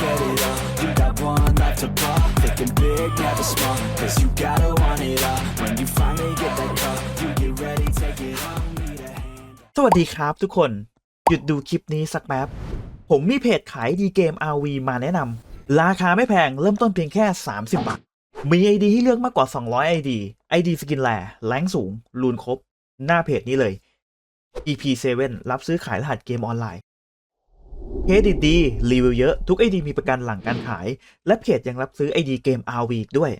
get it all. You got one life to ball. Thinking big, never small. Cause you gotta want it all. When you finally get that call, you get ready, take it on. Need a hand. สวัสดีครับทุกคน หยุดดูคลิปนี้สักแป๊บ ผมมีเพจขายดีเกม RV มาแนะนำ ราคาไม่แพง เริ่มต้นเพียงแค่ 30 บาท มี ID ให้เลือกมากกว่า 200 ID ID สกินแลแรงสูง รูนครบ หน้าเพจนี้เลย EP7 รับซื้อขายรหัสเกมออนไลน์ เครดิตดีรีวิวเยอะทุกไอดีมีประกันหลังการขาย และเพจยังรับซื้อไอดีเกม RV อีด้วย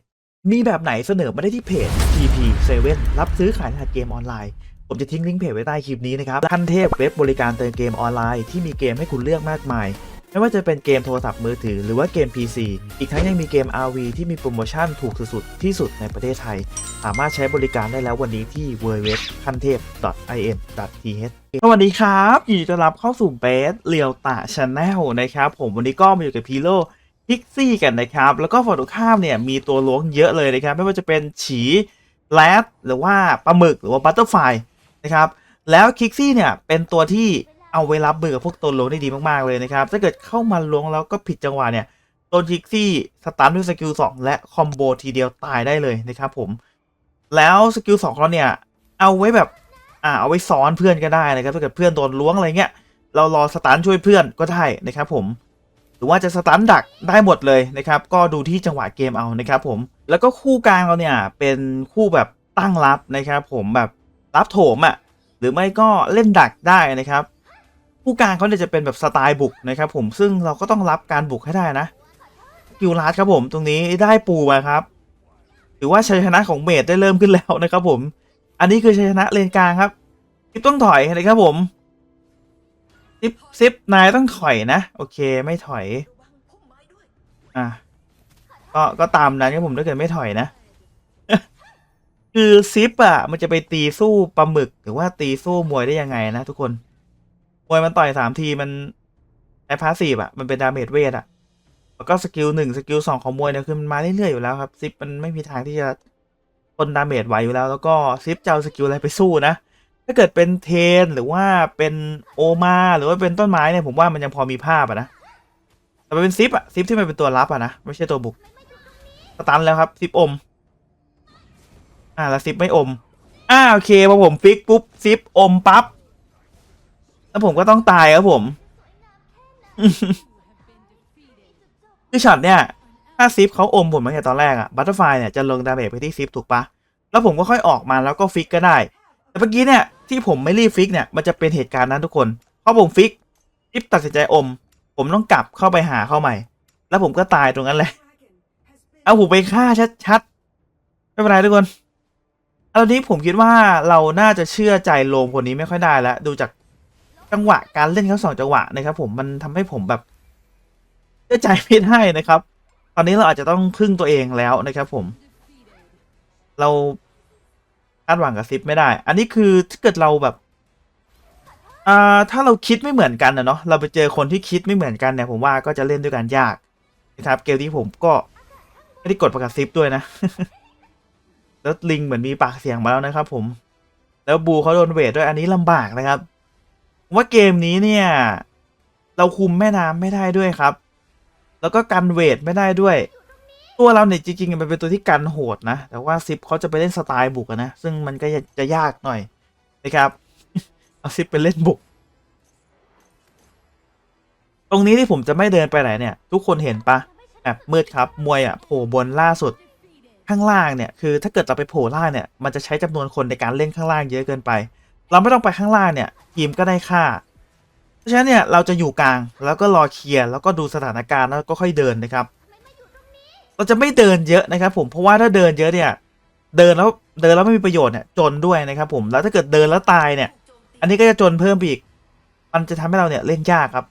มีแบบไหนเสนอมาได้ที่เพจ TP7 รับซื้อขายรหัสเกมออนไลน์ ผมจะทิ้งลิงก์เพจไว้ใต้คลิปนี้นะครับขั้นเทพเว็บบริการเติมเกมออนไลน์ที่มีเกมให้คุณเลือกมากมาย ไม่ว่าจะเป็นเกมโทรศัพท์มือถือหรือว่าเกม PC อีกทั้งยังมีเกม RV ที่มีโปรโมชั่นถูกสุดๆที่สุดในประเทศไทย สามารถใช้บริการได้แล้ววันนี้ที่ www ขั้นเทพ .in.th สวัสดีครับยินดีต้อนรับเข้าสู่เบสเรียวตาชาแนลนะครับผมวันนี้ก็มาอยู่กับพีโลพิกซี่กันนะครับ แล้วก็ฝั่งตรงข้ามเนี่ยมีตัวล้วงเยอะเลยนะครับ ไม่ว่าจะเป็นฉีแรดหรือว่าปลาหมึกหรือว่าบัตเตอร์ไฟนะครับแล้วคิกซี่เนี่ยเป็นตัวที่ เอาไว้รับมือกับพวกตัวล้วงได้ดีมากๆเลยนะครับ ถ้าเกิดเข้ามาล้วงแล้วก็ผิดจังหวะเนี่ยตัวคิกซี่สตันด้วยสกิล2และคอมโบทีเดียวตายได้เลยนะครับผม แล้วสกิล2ของเราเนี่ยเอาไว้แบบอ่าเอาไว้ซ้อนเพื่อนก็ได้นะครับถ้าเกิดเพื่อนโดนล้วงอะไรเงี้ยเรารอสตันช่วยเพื่อนก็ได้นะครับผมหรือว่าจะสตันดักได้หมดเลยนะครับ ก็ดูที่จังหวะเกมเอานะครับผมแล้วก็คู่กลางเราเนี่ยเป็นคู่แบบตั้งรับนะครับผมแบบรับโถมอะ่ะหรือไม่ก็เล่นดักได้นะครับ ผู้กางเขาเนี่ยจะเป็นแบบสไตล์บุกนะครับผมซึ่งเราก็ต้องรับการบุกให้ได้นะกิวลาร์ครับผมตรงนี้ได้ปูมาครับถือว่าชัยชนะของเมดได้เริ่มขึ้นแล้วนะครับผม อันนี้คือชัยชนะเลนกลางครับซิปต้องถอยนะครับผมซิปซิปนายต้องถอยนะ โอเคไม่ถอย อะก็ก็ตามนั้นครับผมถ้าเกิดไม่ถอยนะ คือซิปอะ มันจะไปตีสู้ปลาหมึก หรือว่าตีสู้มวยได้ยังไงนะทุกคน มวยมันต่อยสามทีมันไอพาสซีฟอะมันเป็นดาเมจเวทอะแล้วก็สกิลหนึ่งสกิลสองของมวยเนี่ยคือมันมาเรื่อยๆอยู่แล้วครับซิปมันไม่มีทางที่จะทนดาเมจไหวอยู่แล้ว แล้วก็ซิปจะเอาสกิลอะไรไปสู้นะถ้าเกิดเป็นเทนหรือว่าเป็นโอมาหรือว่าเป็นต้นไม้เนี่ยผมว่ามันยังพอมีภาพอะนะแต่เป็นซิปอะซิปที่มันเป็นตัวรับอะนะไม่ใช่ตัวบุกสตันแล้วครับซิปอม อ่าแล้วซิปไม่อมอ่าโอเคพอผมฟิกปุ๊บซิปอมปั๊บ แล้วผมก็ต้องตายครับผมคือช็อตเนี่ย ถ้าซิปเขาอมผมมาตั้งแต่ตอนแรกอะบัตเตอร์ไฟเนี่ยจะลงดาเมจไปที่ซิปถูกปะแล้วผมก็ค่อยออกมาแล้วก็ฟิกก็ได้ แต่เมื่อกี้เนี่ยที่ผมไม่รีบฟิกเนี่ยมันจะเป็นเหตุการณ์นั้นทุกคนเพราะผมฟิกซิปตัดสินใจอม ผมต้องกลับเข้าไปหาเข้าใหม่ แล้วผมก็ตายตรงนั้นแหละ เอาผมไปฆ่าชัดๆไม่เป็นไรทุกคนตอนนี้ผมคิดว่าเราน่าจะเชื่อใจโลมคนนี้ไม่ค่อยได้แล้วดูจาก จังหวะการเล่นเขาสองจังหวะนะครับ ผมมันทำให้ผมแบบเชื่อใจไม่ได้นะครับ ตอนนี้เราอาจจะต้องพึ่งตัวเองแล้วนะครับผม เราคาดหวังกับซิปไม่ได้ อันนี้คือถ้าเกิดเราแบบอ่าถ้าเราคิดไม่เหมือนกันนะเนาะเราไปเจอคนที่คิดไม่เหมือนกันเนี่ยผมว่าก็จะเล่นด้วยกันยากนะครับเกมที่ผมก็ไม่ได้กดประกาศซิปด้วยนะ แล้วลิงเหมือนมีปากเสียงมาแล้วนะครับผม แล้วบูเขาโดนเวทด้วยอันนี้ลำบากนะครับ ว่าเกมนี้เนี่ย เราคุมแม่น้ำไม่ได้ด้วยครับ แล้วก็กันเวทไม่ได้ด้วย ตัวเราเนี่ยจริงๆมันเป็นตัวที่กันโหดนะ แต่ว่าซิปเขาจะไปเล่นสไตล์บุกนะ ซึ่งมันก็จะยากหน่อยนะครับ เอาซิปไปเล่นบุก ตรงนี้ที่ผมจะไม่เดินไปไหนเนี่ย ทุกคนเห็นปะแบบมืดครับมวยอะโผล่บนล่าสุดข้างล่างเนี่ยคือถ้าเกิดเราไปโผล่ล่างเนี่ยมันจะใช้จำนวนคนในการเล่นข้างล่างเยอะเกินไป เราไม่ต้องไปข้างล่างเนี่ยทีมก็ได้ค่า เพราะฉะนั้นเนี่ยเราจะอยู่กลางแล้วก็รอเคลียร์แล้วก็ดูสถานการณ์แล้วก็ค่อยเดินนะครับ เราจะไม่เดินเยอะนะครับ ผมเพราะว่าถ้าเดินเยอะเนี่ย เดินแล้วเดินแล้วไม่มีประโยชน์เนี่ยจนด้วยนะครับ ผมแล้วถ้าเกิดเดินแล้วตายเนี่ย อันนี้ก็จะจนเพิ่มอีก มันจะทำให้เราเนี่ยเล่นยากครับ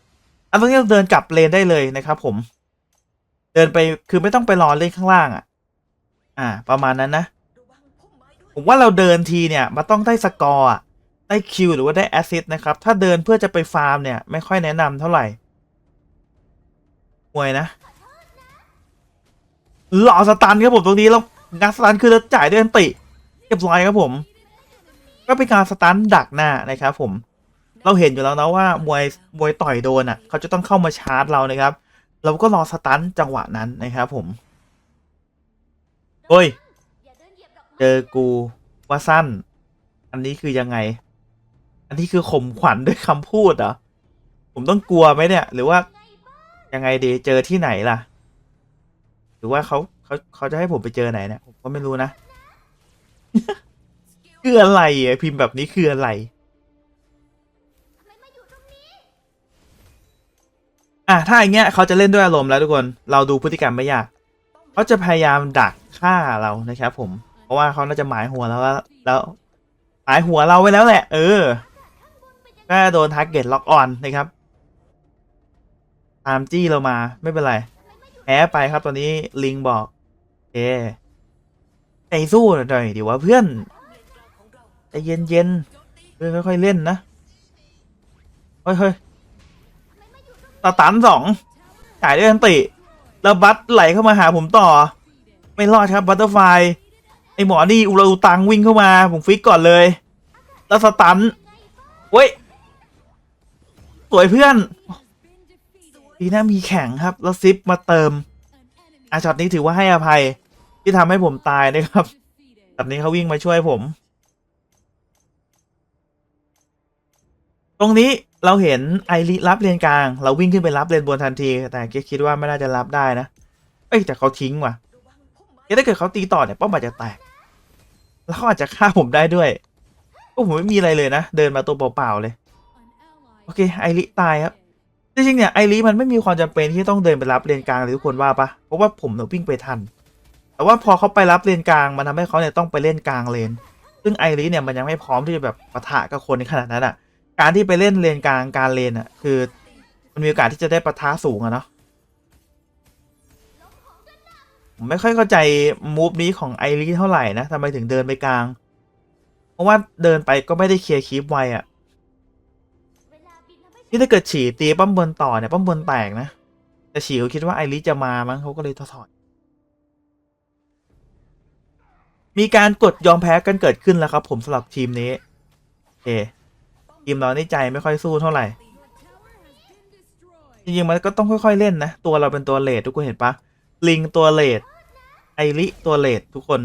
อันนี้เราเดินกลับเลนได้เลยนะครับ ผม เดินไปคือไม่ต้องไปรอเล่นข้างล่างอะ อ่า ประมาณนั้นนะผมว่าเราเดินทีเนี่ยมันต้องได้สกอร์อะ ได้คิวหรือว่าได้แอสซิสต์นะครับ ถ้าเดินเพื่อจะไปฟาร์มเนี่ย ไม่ค่อยแนะนำเท่าไหร่มวยนะหล่อสตันครับผมตรงนี้แล้วงัดสตันคือเราจ่ายด้วยอันติเรียบร้อยครับผม ก็เป็นการสตันดักหน้านะครับผม เราเห็นอยู่แล้วนะว่ามวยมวยต่อยโดนอะ เขาจะต้องเข้ามาชาร์จเรานะครับ เราก็รอสตันจังหวะนั้นนะครับผมโอ้ย เจอกูว่าสั้น อันนี้คือยังไง อันนี้คือข่มขวัญด้วยคำพูดเหรอผมต้องกลัวไหมเนี่ย หรือว่ายังไงดีเจอที่ไหนล่ะ หรือว่าเขาเขาเขาจะให้ผมไปเจอไหนเนี่ยผมก็ไม่รู้นะ คืออะไรอะพิมพ์แบบนี้คืออะไรอะถ้าอย่างเงี้ยเขาจะเล่นด้วยอารมณ์แล้วทุกคนเราดูพฤติกรรมไม่ยากเขาจะพยายามดักฆ่าเรานะครับผม เพราะว่าเขาน่าจะหมายหัวแล้วแล้วหมายหัวเราไว้แล้วแหละ เออ ก็โดนทาร์เก็ตล็อกออนนะครับ ตามจี้เรามาไม่เป็นไรแพ้ไปครับตอนนี้ลิงบอกเอใจสู้หน่อยดิว่าเพื่อนใจเย็นเย็นๆเพื่อนค่อยๆเล่นนะเฮ้ยเฮ้ยตาตันสองจ่ายด้วยอันติแล้วบัตไหลเข้ามาหาผมต่อ ไม่รอดครับบัตเตอร์ไฟไอหมอนี่อุราอุตังวิ่งเข้ามา ผมฟิกก่อนเลย แล้วสตันเว้ย สวยเพื่อนดีนะมีแข่งครับ แล้วซิปมาเติมอาช็อตนี้ถือว่าให้อภัยที่ทำให้ผมตายนะครับแบบนี้เขาวิ่งมาช่วยผม ตรงนี้เราเห็นไอริรับเลนกลาง เราวิ่งขึ้นไปรับเลนบนทันที แต่เกคิดว่าไม่น่าจะรับได้นะ เอ้ยแต่เขาทิ้งว่ะถ้าเกิดเขาตีต่อเนี่ยป้อมอาจจะแตก แล้วเขาอาจจะฆ่าผมได้ด้วยก็ผมไม่มีอะไรเลยนะ เดินมาตัวเปล่าๆเลย โอเคไอริตายครับจริงๆเนี่ยไอริมันไม่มีความจำเป็นที่ต้องเดินไปรับเลนกลางเลยทุกคนว่าปะเพราะว่าผมเนี่ยวิ่งไปทัน แต่ว่าพอเขาไปรับเลนกลางมันทำให้เขาเนี่ยต้องไปเล่นกลางเลน ซึ่งไอริเนี่ยมันยังไม่พร้อมที่จะแบบปะทะกับคนในขนาดนั้นอะ การที่ไปเล่นเลนกลางกางเลนอะคือมันมีโอกาสที่จะได้ปะทะสูงอะเนาะผมไม่ค่อยเข้าใจมูฟนี้ของไอริเท่าไหร่นะทำไมถึงเดินไปกลาง เพราะว่าเดินไปก็ไม่ได้เคลียร์คลิปไวอะ นี่ถ้าเกิดฉี่ตีป้อมบนต่อเนี่ยป้อมบนแตกนะแต่ฉี่เขาคิดว่าไอริจะมามั้งเขาก็เลยถอดมีการกดยอมแพ้กันเกิดขึ้นแล้วครับ ผมสำหรับทีมนี้โอเคทีมเราในใจไม่ค่อยสู้เท่าไหร่จริงๆมันก็ต้องค่อยๆเล่นนะ ตัวเราเป็นตัวเลดทุกคนเห็นปะลิงตัวเลดไอริตัวเลดทุกคน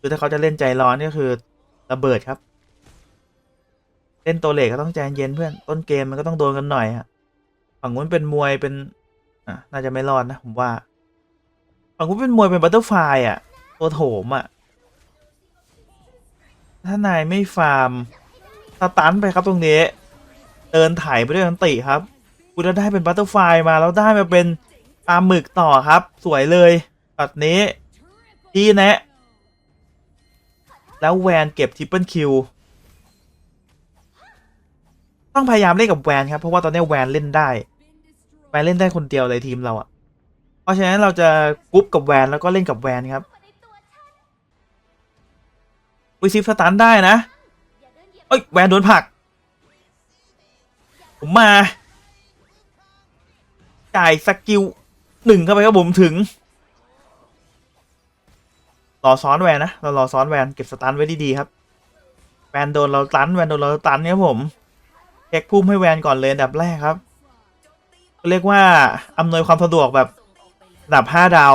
คือถ้าเขาจะเล่นใจร้อนก็คือระเบิดครับ เล่นตัวเลดก็ต้องใจเย็นเพื่อนต้นเกมมันก็ต้องโดนกันหน่อยฮะฝั่งนู้นเป็นมวยเป็นอะน่าจะไม่รอดนะผมว่าฝั่งนู้นเป็นมวยเป็นบัตเตอร์ไฟอะ ตัวโถมอะ ถ้านายไม่ฟาร์มสตันไปครับตรงนี้ เดินไถ่ายไปด้วยอันติครับกูจะได้เป็นบัตเตอร์ไฟมาแล้วได้มาเป็นปลาหมึกต่อครับ สวยเลยแบบนี้ดีนะ แล้วแวนเก็บทริปเปิลคิว ต้องพยายามเล่นกับแวนครับ เพราะว่าตอนนี้แวนเล่นได้ แวนเล่นได้คนเดียวเลยทีมเราอะเพราะฉะนั้นเราจะกรุ๊ปกับแวนแล้วก็เล่นกับแวนครับวิซิฟสตันได้นะเอ้ยแวนโดนผัก ผมมา จ่ายสกิลหนึ่งเข้าไปครับผมถึง รอซ้อนแวนนะ เรารอซ้อนแวนเก็บสตันไว้ดีๆครับ แวนโดนเราตันแวนโดนเราตันเนี่ยครับผม เช็คพุ่มให้แวนก่อนเลยอันดับแรกครับ เรียกว่าอำนวยความสะดวกแบบระดับห้าดาว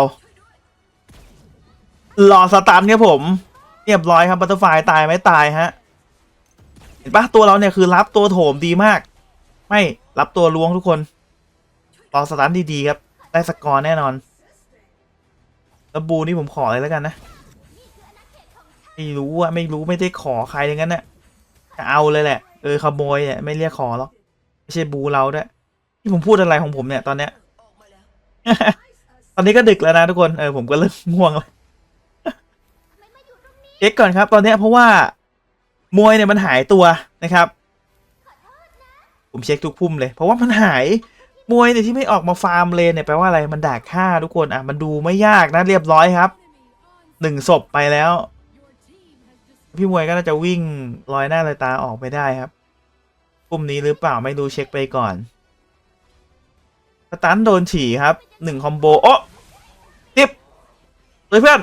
รอสตันครับผม เรียบร้อยครับบัตเตอร์ไฟตายไหมตายฮะ เห็นปะตัวเราเนี่ยคือรับตัวโถมดีมาก ไม่รับตัวล้วงทุกคน รอสตันดีๆครับ ได้สกอร์แน่นอนแล้วบูนี่ผมขอเลยแล้วกันนะ ไม่รู้อะไม่รู้ไม่ได้ขอใครอย่างนั้นน่ะจะเอาเลยแหละ เออขโมยเนี่ยไม่เรียกขอหรอกไม่ใช่บูเราด้วยที่ผมพูดอะไรของผมเนี่ยตอนเนี้ย ตอนนี้ก็ดึกแล้วนะทุกคนเออผมก็เริ่มง่วงแล้วเช็คก่อนครับ ตอนเนี้ยเพราะว่ามวยเนี่ยมันหายตัวนะครับ ผมเช็คทุกพุ่มเลย เพราะว่ามันหายมวยเนี่ยที่ไม่ออกมาฟาร์มเลนเนี่ยแปลว่าอะไรมันดักฆ่าทุกคนอะมันดูไม่ยากนะเรียบร้อยครับหนึ่งศพไปแล้ว พี่มวยก็น่าจะวิ่งลอยหน้าลอยตาออกไปได้ครับปุ่มนี้หรือเปล่าไม่ดูเช็คไปก่อนสตันโดนฉี่ครับหนึ่งคอมโบโอ้ทิปเลยเพื่อน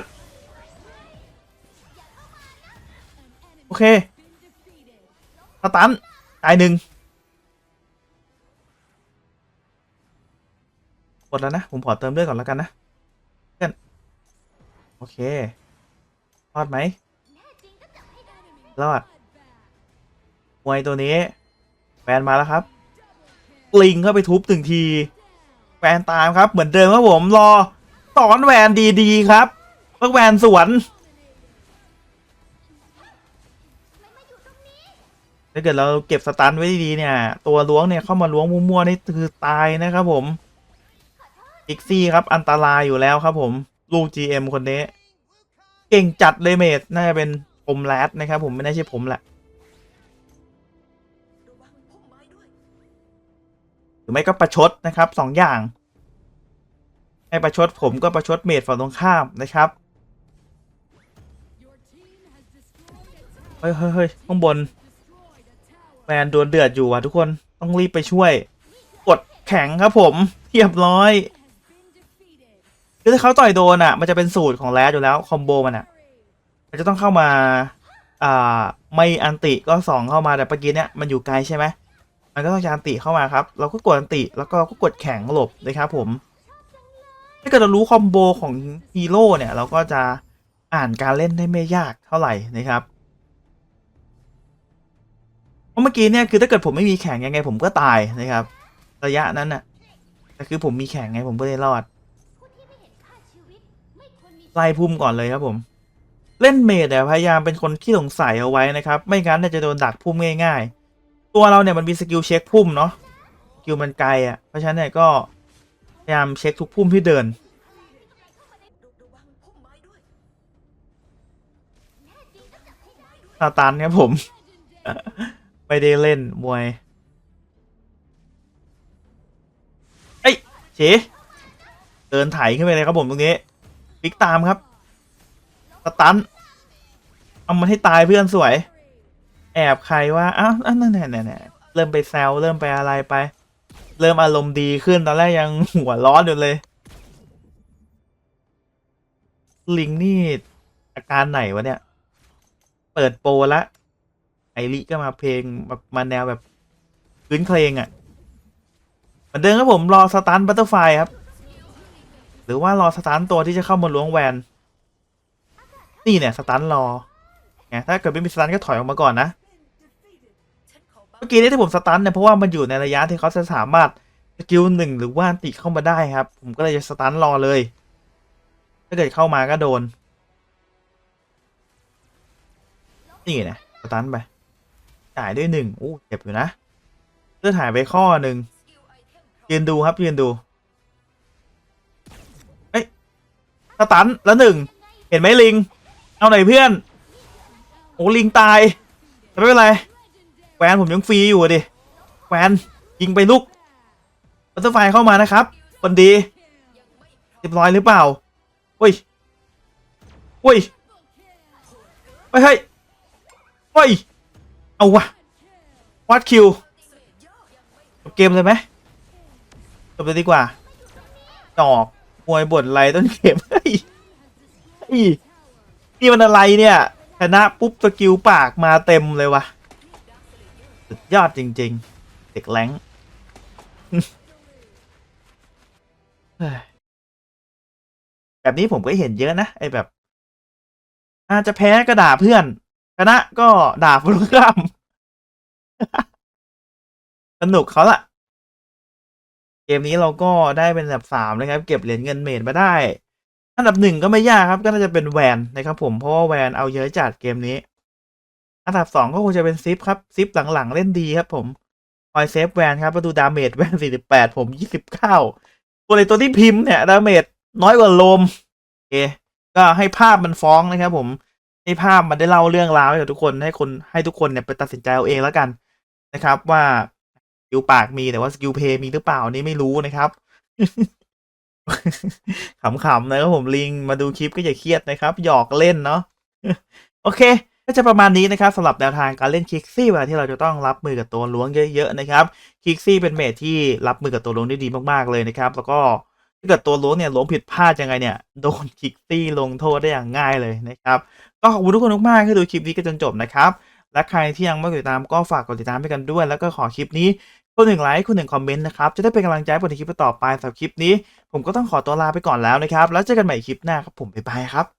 โอเคสตันตายหนึ่งกดแล้วนะ ผมขอเติมเลือดก่อนแล้วกันนะ เพื่อน โอเครอดไหม รอดมวยตัวนี้แฟนมาแล้วครับปลิงเข้าไปทุบถึงทีแฟนตามครับเหมือนเดิมครับผมรอสอนแวนดีๆครับเมื่อแวนสวนถ้าเกิดเราเก็บสตันไว้ดีๆเนี่ย ตัวล้วงเนี่ยเข้ามาล้วงมั่วๆนี่คือตายนะครับผมอิกซี่ครับอันตรายอยู่แล้วครับผม ลูก GM คนนี้ เก่งจัดเลยเมดน่าจะเป็น ผมแรดนะครับ ผมไม่น่าใช่ผมแหละหรือไม่ก็ประชดนะครับสองอย่างให้ประชดผมก็ประชดเมดฝั่งตรงข้ามนะครับเฮ้ยเฮ้ยเฮ้ยข้างบนแมนโดนเดือดอยู่อะทุกคนต้องรีบไปช่วย กดแข็งครับผมเรียบร้อยคือถ้าเขาต่อยโดนอะ มันจะเป็นสูตรของแรดอยู่แล้วคอมโบมันอะ จะต้องเข้ามาอ่าไม่อันติก็สองเข้ามาแต่เมื่อกี้เนี่ยมันอยู่ไกลใช่ไหมมันก็ต้องจะอันติเข้ามาครับ เราก็กดอันติแล้วก็ก็กดแข็งหลบนะครับผม ถ้าเกิดเรารู้คอมโบของฮีโร่เนี่ยเราก็จะอ่านการเล่นได้ไม่ยากเท่าไหร่นะครับเพราะเมื่อกี้เนี่ยคือถ้าเกิดผมไม่มีแข่งยังไงผมก็ตายนะครับ ระยะนั้นน่ะแต่คือผมมีแข่งไงผมก็เลยรอดไล่พุ่มก่อนเลยครับผม เล่นเมดเนี่ยพยายามเป็นคนที่สงสัยเอาไว้นะครับ ไม่งั้นเนี่ยจะโดนดักพุ่มง่าย ๆ ตัวเราเนี่ยมันมีสกิลเช็คพุ่มเนาะสกิลมันไกลอะเพราะฉะนั้นเนี่ยก็พยายามเช็คทุกพุ่มที่เดินซาตานครับผม ไม่ได้เล่นมวยเอ้ยเฉเดินไถขึ้นไปเลยครับผมตรงนี้ปิกตามครับ ตันเอามันให้ตายเพื่อนสวย แอบใครว่าอ้าวนนั่นแน่แน่เริ่มไปแซวเริ่มไปอะไรไป เริ่มอารมณ์ดีขึ้นตอนแรกยังหัวร้อนอยู่เลย ลิงนี่อาการไหนวะเนี่ย เปิดโปรละ ไอริก็มาเพลงแบบมาแนวแบบพื้นเพลงอะ่ะเหมือนเดิมครับผมรอสตาร์บัตเตอร์ไฟครับ หรือว่ารอสตาร์ตัวที่จะเข้ามาล้วงแวน นี่เนี่ยสตาร์รอไงถ้าเกิดไม่มีสตาร์ก็ถอยออกมาก่อนนะ เมื่อกี้นี้ที่ผมสตาร์เนี่ยเพราะว่ามันอยู่ในระยะที่เขาจะสามารถสกิลหนึ่งหรือว่าติเข้ามาได้ครับ ผมก็เลยจะสตาร์รอเลย ถ้าเกิดเข้ามาก็โดน นี่ไงสตันไปจ่ายด้วยหนึ่งอู้เจ็บอยู่นะเลือดหายไปข้อหนึ่งยืนดูครับยืนดูเอ้ยสตันแล้วหนึ่งเห็นไหมลิง เอาไหนเพื่อน โอ้ลิงตายไม่เป็นไรแวนผมยังฟรีอยู่ดิแวนยิงไปลูกบัตเตอร์ไฟเข้ามานะครับคนดีเรียบร้อยหรือเปล่าอุ้ยอุ้ยเฮ้ยเฮ้ยเฮ้ยเอาวะวัดคิวจบเกมเลยไหมจบเลยดีกว่าดอกมวยบทไรต้นเกมเฮ้ย นี่มันอะไรเนี่ยชนะปุ๊บสกิลปากมาเต็มเลยวะสุดยอดจริง ๆ เด็กแรงแบบนี้ผมก็เห็นเยอะนะไอ้แบบ อาจจะแพ้ก็ด่าเพื่อนชนะก็ด่าฟุตข้ามสนุกเขาละเกมนี้เราก็ได้เป็นอันดับสามนะครับ เก็บเหรียญเงินเมดมาได้ อันดับหนึ่งก็ไม่ยากครับ ก็น่าจะเป็นแวนนะครับผมเพราะว่าแวนเอาเยอะจัดเกมนี้ อันดับสองก็คงจะเป็นซิปครับซิปหลังๆเล่นดีครับผมคอยเซฟแวนครับมาดูดาเมจแวนสี่สิบแปดผมยี่สิบเก้าตัวเลยตัวที่พิมพ์เนี่ยดาเมจน้อยกว่าโลมโอเคก็ให้ภาพมันฟ้องนะครับผมให้ภาพมันได้เล่าเรื่องราวให้กับทุกคนให้คนให้ทุกคนเนี่ยไปตัดสินใจเอาเองแล้วกันนะครับว่าสกิลปากมีแต่ว่าสกิลเพย์มีหรือเปล่านี่ไม่รู้นะครับ ขำๆนะครับผมลิงมาดูคลิปก็อย่าเครียดนะครับ หยอกเล่นเนาะโอเคก็จะประมาณนี้นะครับสำหรับแนวทางการเล่นคิกซี่เวลาที่เราจะต้องรับมือกับตัวล้วงเยอะๆนะครับคิกซี่เป็นเมทที่รับมือกับตัวล้วงได้ดีมากๆเลยนะครับ แล้วก็ถ้าเกิดตัวล้วงเนี่ยล้วงผิดพลาดยังไงเนี่ยโดนคิกซี่ลงโทษได้อย่างง่ายเลยนะครับก็ขอบคุณทุกคนมากๆที่ดูคลิปนี้กันจนจบนะครับและใครที่ยังไม่กดติดตามก็ฝากกดติดตามให้กันด้วย แล้วก็ขอคลิปนี้ คนหนึ่งไลค์คนหนึ่งคอมเมนต์นะครับจะได้เป็นกำลังใจให้ผมในคลิปต่อไปสำหรับคลิปนี้ ผมก็ต้องขอตัวลาไปก่อนแล้วนะครับ แล้วเจอกันใหม่คลิปหน้าครับผมบ๊ายบายครับ